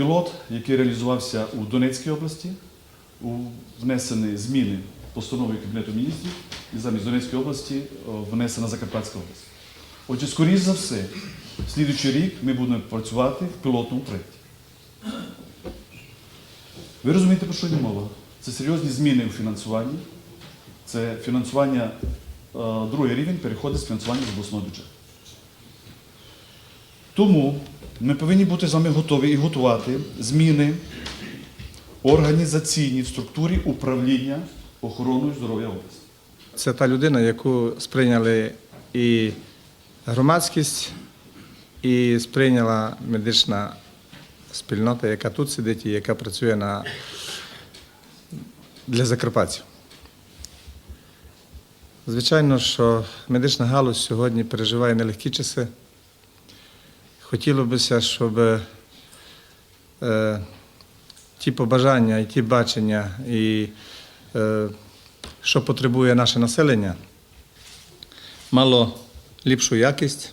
Пілот, який реалізувався у Донецькій області, внесені зміни постанови Кабінету міністрів і замість Донецької області внесена Закарпатська область. Отже, скоріш за все, слідуючий рік ми будемо працювати в пілотному проєкті. Ви розумієте, про що йде мова? Це серйозні зміни у фінансуванні. Це фінансування, е, другий рівень переходить з фінансування з обласного бюджету. Тому ми повинні бути з вами готові і готувати зміни організаційні в структурі управління охороною здоров'я області. Це та людина, яку сприйняли і громадськість, і сприйняла медична спільнота, яка тут сидить і яка працює на... для закарпатців. Звичайно, що медична галузь сьогодні переживає нелегкі часи. Хотілося б, щоб е, ті побажання і ті бачення, і е, що потребує наше населення, мало ліпшу якість,